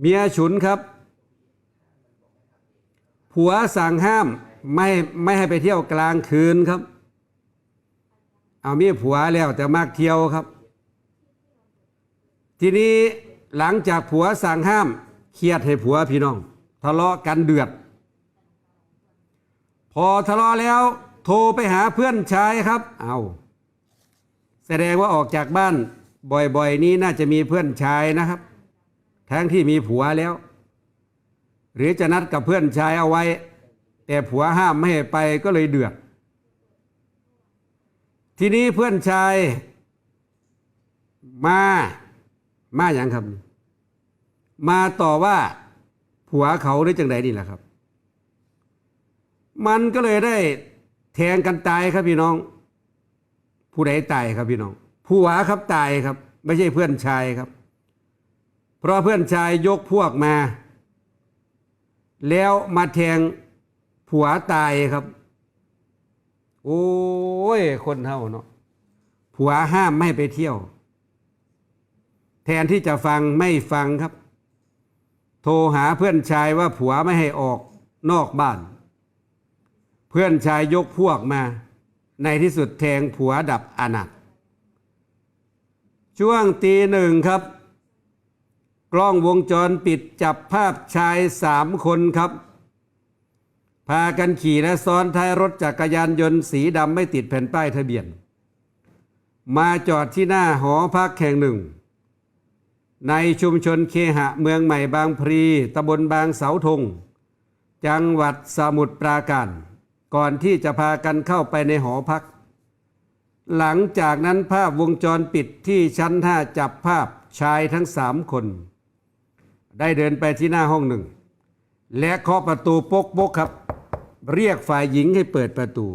เมียฉุนครับ ผัวสั่งห้ามไม่ไม่ให้ไปเที่ยวกลางคืนครับ เอามีผัวแล้วแต่มากเที่ยวครับ ทีนี้หลังจากผัวสั่งห้ามเครียดให้ผัวพี่น้อง ทะเลาะกันเดือด พอทะเลาะแล้ว โทรไปหาเพื่อนชายครับ เอาแสดงว่าออกจากบ้านบ่อยๆ นี้น่าจะมีเพื่อนชายนะครับ ทั้งที่มีผัวแล้ว หรือจะนัดกับเพื่อนชายเอาไว้ แต่ผัวห้ามไม่ให้ไปก็เลยเดือด ทีนี้เพื่อนชายมา มาอย่างครับ มาต่อว่าผัวเขาได้จังไดนี่แหละครับ มันก็เลยได้แทงกันตายครับพี่น้อง ผู้ใดตายครับพี่น้องผัวครับตายครับ ไม่ใช่เพื่อนชายครับ เพราะเพื่อนชายยกพวกมา แล้วมาแทงผัวตายครับ โอ้ย คนเท่าเนาะผัวห้ามไม่ให้ไปเที่ยว แทนที่จะฟังไม่ฟังครับ โทรหาเพื่อนชายว่าผัวไม่ให้ออกนอกบ้าน เพื่อนชายยกพวกมา ในที่สุดแทงผัวดับอนาถช่วงตีหนึ่งครับ กล้องวงจรปิดจับภาพชายสามคนครับ พากันขี่และซ้อนท้ายรถจักรยานยนต์สีดำไม่ติดแผ่นป้ายทะเบียน มาจอดที่หน้าหอพักแห่งหนึ่ง ในชุมชนเคหะเมืองใหม่บางพลีตำบลบางเสาธง จังหวัดสมุทรปราการ ก่อนที่จะพากันเข้าไปในหอพักหลังจากนั้นภาพวงจรปิดที่ชั้นห้าจับภาพชายทั้งสามคน ได้เดินไปที่หน้าห้องหนึ่ง และเคาะประตูปกปกครับ เรียกฝ่ายหญิงให้เปิดประตู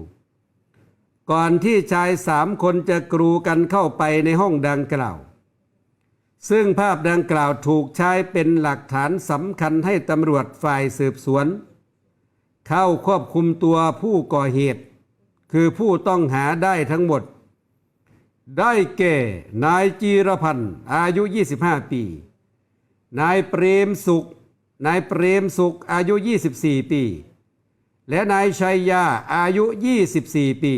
ก่อนที่ชายสามคนจะกรูกันเข้าไปในห้องดังกล่าว ซึ่งภาพดังกล่าวถูกใช้เป็นหลักฐานสำคัญให้ตำรวจฝ่ายสืบสวน เข้าควบคุมตัวผู้ก่อเหตุ คือผู้ต้องหาได้ทั้งหมด ได้แก่นายจีรพันธ์อายุ 25 ปี นายเปรมสุข นายเปรมสุขอายุ 24 ปี และนายชัยยาอายุ 24 ปี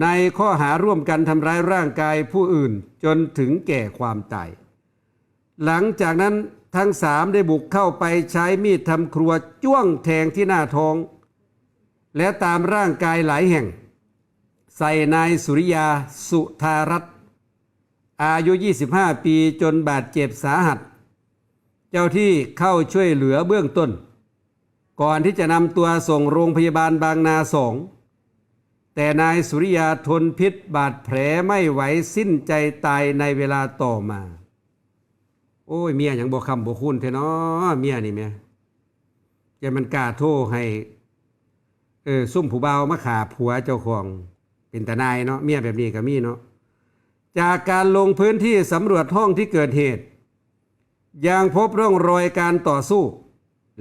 ในข้อหาร่วมกันทำร้ายร่างกายผู้อื่นจนถึงแก่ความตาย หลังจากนั้นทั้งสามได้บุกเข้าไปใช้มีดทำครัวจ้วงแทงที่หน้าท้อง และตามร่างกายหลายแห่ง ใส่นายสุริยาสุธารัตน์อายุ 25 ปีจนบาดเจ็บสาหัส เจ้าที่เข้าช่วยเหลือเบื้องต้น ก่อนที่จะนำตัวส่งโรงพยาบาลบางนาสองแต่นายสุริยาทนพิษบาดแผลไม่ไหวสิ้นใจตายในเวลาต่อมา โอ้ยเมียอย่างบ่คำบ่คุณเทเนาะเมียนี่แม่จะมันกล้าโทษให้เออซุ่มผู้เบาวมาขาผัวเจ้าของเป็นตานายเนาะเมียแบบนี้ก็มีเนาะจากการลงพื้นที่สำรวจห้องที่เกิดเหตุ ยังพบร่องรอยการต่อสู้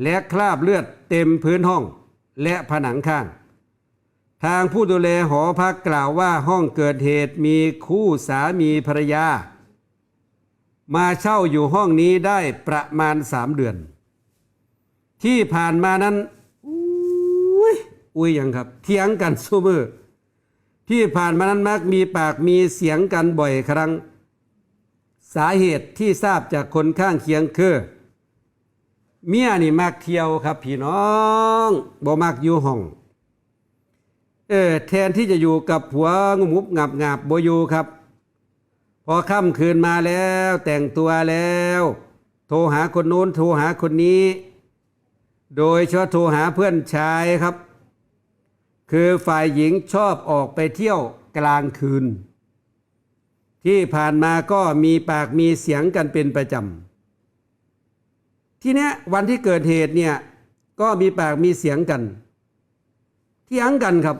และคราบเลือดเต็มพื้นห้องและผนังข้าง ทางผู้ดูแลหอพักกล่าวว่าห้องเกิดเหตุมีคู่สามีภรรยา มาเช่าอยู่ห้องนี้ได้ประมาณสามเดือน ที่ผ่านมานั้น อุ้ยอุ้ยยังครับ เถียงกันสู้มือที่ผ่านมานั้นมักมีปากมีเสียงกันบ่อยครั้ง สาเหตุที่ทราบจากคนข้างเคียงคือ เมียนี่มักเที่ยวครับพี่น้องบ่มักอยู่ห้องเออแทนที่จะอยู่กับผัวงุบงุบงับงับบ่อยู่ครับ พอค่ำคืนมาแล้วแต่งตัวแล้ว โทรหาคนโน้นโทรหาคนนี้ โดยเฉพาะโทรหาเพื่อนชายครับ คือฝ่ายหญิงชอบออกไปเที่ยวกลางคืน ที่ผ่านมาก็มีปากมีเสียงกันเป็นประจำ ทีเนี้ยวันที่เกิดเหตุเนี่ยก็มีปากมีเสียงกัน เที่ยงกันครับ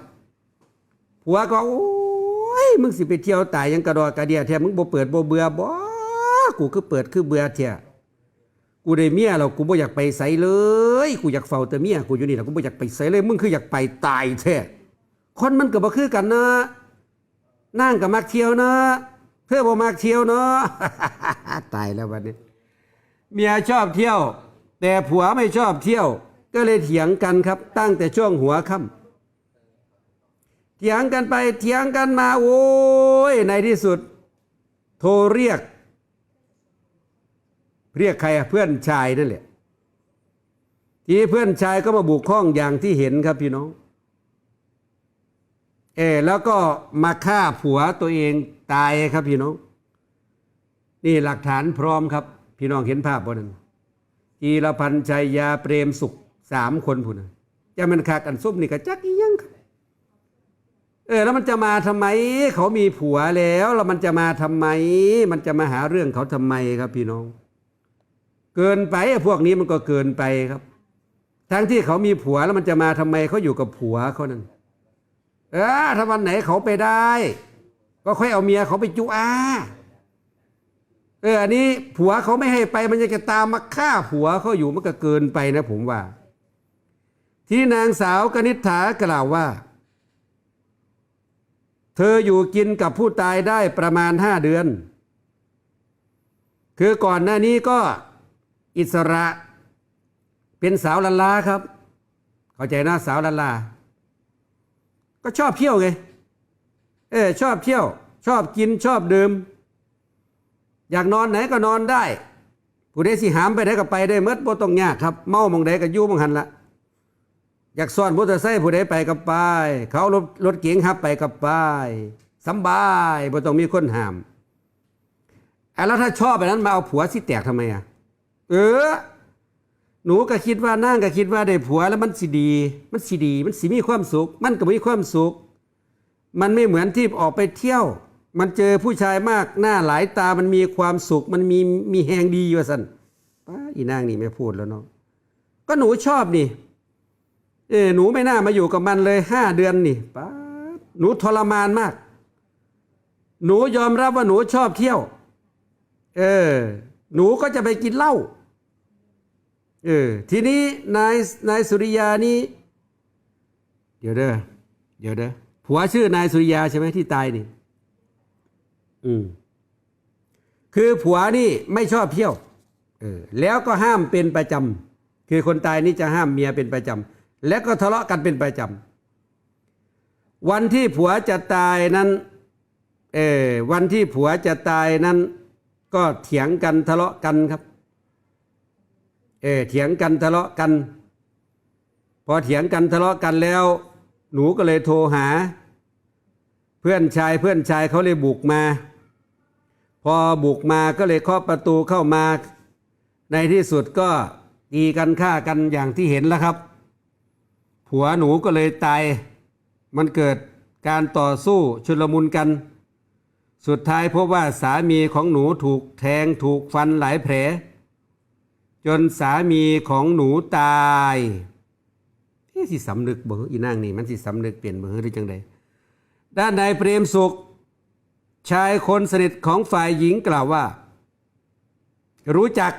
ผัวก็โอ้ยมึงสิไปเที่ยวตายยังกระดอกกระเดียแท้มึงบ่เปิดบ่เบื่อบ่กูคือเปิดคือเบื่อแท้กูได้เมียแล้วกูบ่อยากไปไสเลย กูอยากเฝ้าแต่เมียกูอยู่นี่แหละกูบ่อยากไปไสเลย มึงคืออยากไปตายแท้คนมันก็บ่คือกันนะนั่งก็มักเที่ยวนะ เพื่อบ่มักเที่ยวเนาะตายแล้ววันนี้ เมียชอบเที่ยว แต่ผัวไม่ชอบเที่ยว ก็เลยเถียงกันครับ ตั้งแต่ช่วงหัวค่ำเถียงกันไปเถียงกันมาโอ้ยในที่สุด โทรเรียก เรียกใครเพื่อนชายนั่นแหละทีนี้เพื่อนชายก็มาบุกห้องอย่างที่เห็นครับพี่น้องเออแล้วก็มาฆ่าผัวตัวเอง ตายครับพี่น้อง นี่หลักฐานพร้อมครับ พี่น้องเห็นภาพบนนั้นจีรพันธ์ชัยยาเปรมสุขสามคนผู้นั้นจะมันขากันซุ่มนี่กะจักอียังครับเออแล้วมันจะมาทำไม เขามีผัวแล้วแล้วมันจะมาทำไม มันจะมาหาเรื่องเขาทำไมครับพี่น้อง เกินไปพวกนี้มันก็เกินไปครับ ทั้งที่เขามีผัวแล้วมันจะมาทำไมเขาอยู่กับผัวเขานั่นเออถ้าวันไหนเขาไปได้ ก็ค่อยเอาเมียเขาไปจุอาเอออันนี้ผัวเขาไม่ให้ไปมันจะตามมาฆ่าผัวเขาอยู่มันก็เกินไปนะผมว่า ที่นางสาวกนิษฐากล่าวว่า เธออยู่กินกับผู้ตายได้ประมาณห้าเดือน คือก่อนหน้านี้ก็อิสระเป็นสาวลันลาครับ เข้าใจนะสาวลันลา ก็ชอบเที่ยวไง เออชอบเที่ยว ชอบกินชอบดื่มอยากนอนไหนก็นอนได้ ผู้ใดสิหามไปไหนก็ไปได้เมื่อบ่ต้องยากครับ เมามองใดก็ยู่มองหันละอยากซ่อนมอเตอร์ไซค์ผู้ใดไปก็ไป เขารถรถเก๋งฮับไปก็ไปสำบายบ่ต้องมีคนหามอะแล้วถ้าชอบแบบนั้นมาเอาผัวสิแตกทำไมอะเออ หนูก็คิดว่านั่งก็คิดว่าได้ผัวแล้วมันสิดี มันสิดี มันสิมีความสุข มันก็มีความสุข มันไม่เหมือนที่ออกไปเที่ยว มันเจอผู้ชายมากหน้าหลายตามันมีความสุข มันมีมีแหงดีว่สันป้าอีนางนี่ไม่พูดแล้วเนาะก็หนูชอบนี่ เออหนูไม่น่ามาอยู่กับมันเลยห้าเดือนนี่ป้าหนูทรมานมาก หนูยอมรับว่าหนูชอบเที่ยว เออ หนูก็จะไปกินเหล้าเออทีนี้นายนายสุริยานี่เดี๋ยวเด้อเดี๋ยวเด้อ ผัวชื่อนายสุริยาใช่ไหมที่ตายนี่ อืม คือผัวนี่ไม่ชอบเที่ยว เออ แล้วก็ห้ามเป็นประจำคือคนตายนี่จะห้ามเมียเป็นประจำและก็ทะเลาะกันเป็นประจำวันที่ผัวจะตายนั้น เออวันที่ผัวจะตายนั้น ก็เถียงกันทะเลาะกันครับ เออเถียงกันทะเลาะกัน พอเถียงกันทะเลาะกันแล้วหนูก็เลยโทรหา เพื่อนชายเพื่อนชายเขาเลยบุกมา พอบุกมาก็เลยเคาะประตูเข้ามา ในที่สุดก็ตีกันฆ่ากันอย่างที่เห็นแล้วครับ ผัวหนูก็เลยตาย มันเกิดการต่อสู้ชุลมุนกัน สุดท้ายพบว่าสามีของหนูถูกแทงถูกฟันหลายแผล จนสามีของหนูตายที่สิสำนึกบออีนางนี่มันสิสำนึกเปลี่ยนเบอหรือจังใด ด้านนายเปรมสุข ชายคนสนิทของฝ่ายหญิงกล่าวว่า รู้จัก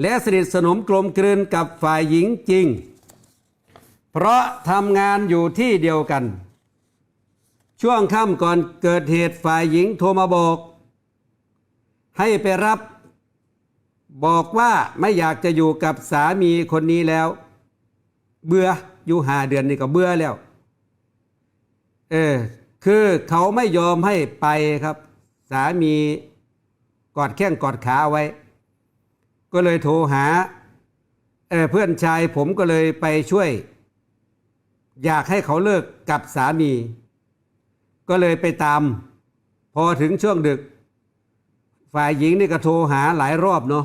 และสนิทสนมกลมกลืนกับฝ่ายหญิงจริง เพราะทำงานอยู่ที่เดียวกัน ช่วงค่ำก่อนเกิดเหตุฝ่ายหญิงโทรมาบอก ให้ไปรับบอกว่าไม่อยากจะอยู่กับสามีคนนี้แล้ว เบื่ออยู่หาเดือนนี่ก็เบื่อแล้ว เออคือเขาไม่ยอมให้ไปครับ สามีกอดแข้งกอดขาไว้ ก็เลยโทรหาเเพื่อนชายผมก็เลยไปช่วย อยากให้เขาเลิกกับสามี ก็เลยไปตาม พอถึงช่วงดึก ฝ่ายหญิงนี่ก็โทรหาหลายรอบเนาะ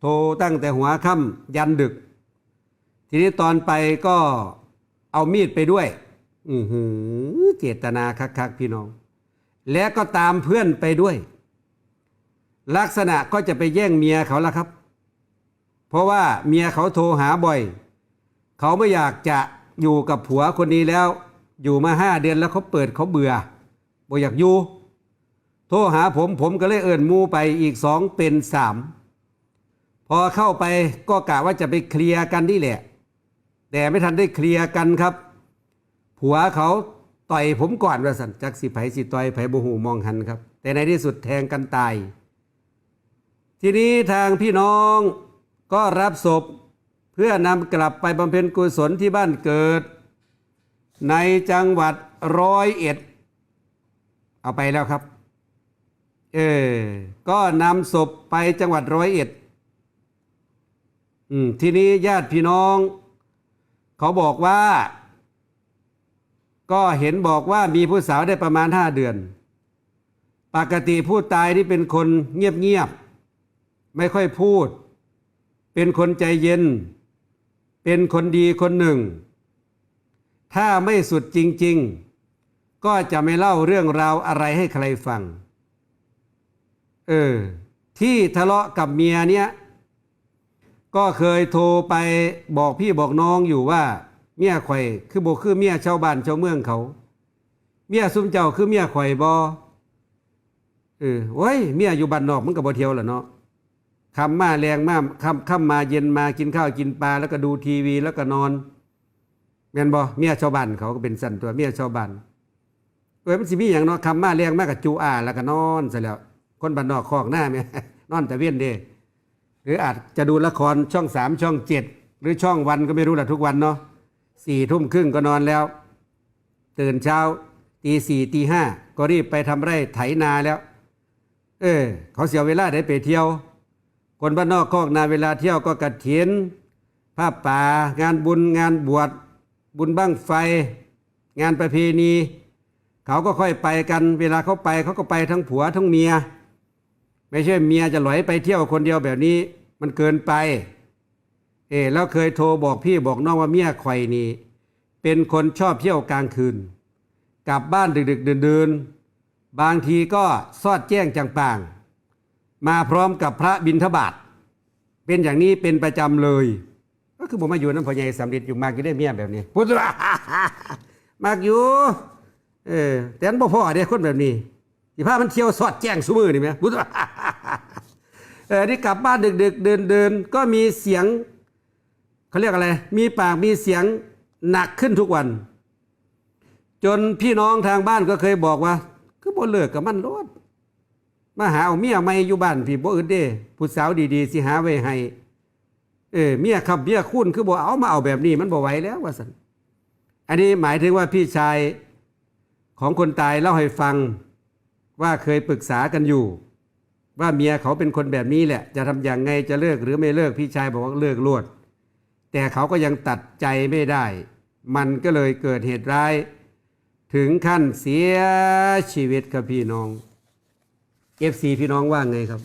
โทรตั้งแต่หัวค่ำยันดึก ทีนี้ตอนไปก็เอามีดไปด้วย อือหือเจตนาคักๆพี่น้อง และก็ตามเพื่อนไปด้วย ลักษณะก็จะไปแย่งเมียเขาละครับ เพราะว่าเมียเขาโทรหาบ่อย เขาไม่อยากจะอยู่กับผัวคนนี้แล้ว อยู่มาห้าเดือนแล้วเขาเปิดเขาเบื่อบ่อยากอยู่ โทรหาผมผมก็เลยเอินมูไปอีกสองเป็นสามพอเข้าไปก็กะว่าจะไปเคลียร์กันนี่แหละ แต่ไม่ทันได้เคลียร์กันครับ ผัวเขาต่อยผมก่อนว่าสันจักสิไผสิต่อยไผบูหูมองหันครับ แต่ในที่สุดแทงกันตายททีนี้ทางพี่น้องก็รับศพเพื่อนำกลับไปบำเพ็ญกุศลที่บ้านเกิด ในจังหวัดร้อยเอ็ด เอาไปแล้วครับ เออ ก็นำศพไปจังหวัดร้อยเอ็ดอืมทีนี้ญาติพี่น้อง เขาบอกว่า ก็เห็นบอกว่ามีผู้สาวได้ประมาณห้าเดือน ปกติผู้ตายนี่เป็นคนเงียบๆไม่ค่อยพูด เป็นคนใจเย็น เป็นคนดีคนหนึ่ง ถ้าไม่สุดจริง ๆ ก็จะไม่เล่าเรื่องราวอะไรให้ใครฟัง เออ ที่ทะเลาะกับเมียเนี้ยก็เคยโทรไปบอกพี่บอกน้องอยู่ว่า เมียข่อย คือบ่คือเมียชาวบ้านชาวเมืองเขา เมียซุมเจ้าคือเมียข่อยบ่เออโอ้ยเมียอยู่บ้านนอกมันก็บ่เที่ยวล่ะเนาะคำมาแรงมาคำคำมาเย็นมากินข้าวกินปลาแล้วก็ดูทีวีแล้วก็นอนแม่นบ่เมียชาวบ้านเขาก็เป็นสันตัวเมียชาวบ้านเอ้ยมันสิมีหยังเนาะคำมาแรงมากกับจูอาแล้วก็นอนซะแล้ว คนบ้านนอกคอกหน้าแม่นอนแต่เวียนเด้หรืออาจจะดูละครช่องสามช่องเจ็ดหรือช่องวันก็ไม่รู้ละทุกวันเนาะ สี่ทุ่มครึ่งก็นอนแล้ว ตื่นเช้าตีสี่ตีห้าก็รีบไปทำไร่ไถนาแล้ว เออ เขาเสียเวลาได้ไปเที่ยว คนบ้านนอกคอกนาเวลาเที่ยวก็กระเถียนผ้าป่างานบุญงานบวช บุญบั้งไฟ งานประเพณี เขาก็ค่อยไปกัน เวลาเขาไปเขาก็ไปทั้งผัวทั้งเมีย ไม่ใช่เมียจะหลอยไปเที่ยวคนเดียวแบบนี้ มันเกินไป เออแล้วเคยโทรบอกพี่บอกน้องว่าเมียข่อยนี่เป็นคนชอบเที่ยวกลางคืน กลับบ้านดึกๆเดินๆบางทีก็ซอดแจ้งจังปาง มาพร้อมกับพระบิณฑบาตเป็นอย่างนี้เป็นประจำเลย ก็คือผมมาอยู่น้ำพอใหญ่สำเร็จอยู่มากอยู่ได้เมียแบบนี้พูดว่ามากอยู่เออแต่นบ่พ่อเด้คนแบบนี้สิพามันเที่ยวสอดแจ้งซุมือนี่ไหมพูดว่าเออนี่กลับบ้านดึกๆเดินเดินๆก็มีเสียง เขาเรียกอะไร มีปากมีเสียงหนักขึ้นทุกวัน จนพี่น้องทางบ้านก็เคยบอกว่า คือบ่เลิกกับมันโลดมาหาเอาเมียใหม่อยู่บ้านพี่บ่อึดเด้ผู้สาวดีๆสิหาไว้ให้เออเมียขับเมียคุ้นคือบ่เอามาเอาแบบนี้มันบ่ไหวแล้วว่าสันอันนี้หมายถึงว่าพี่ชายของคนตายเล่าให้ฟังว่าเคยปรึกษากันอยู่ ว่าเมียเขาเป็นคนแบบนี้แหละ จะทำอย่างไงจะเลิกหรือไม่เลิกพี่ชายบอกว่าเลิกลวด แต่เขาก็ยังตัดใจไม่ได้ มันก็เลยเกิดเหตุร้าย ถึงขั้นเสียชีวิตครับพี่น้อง FC พี่น้องว่าไงครับ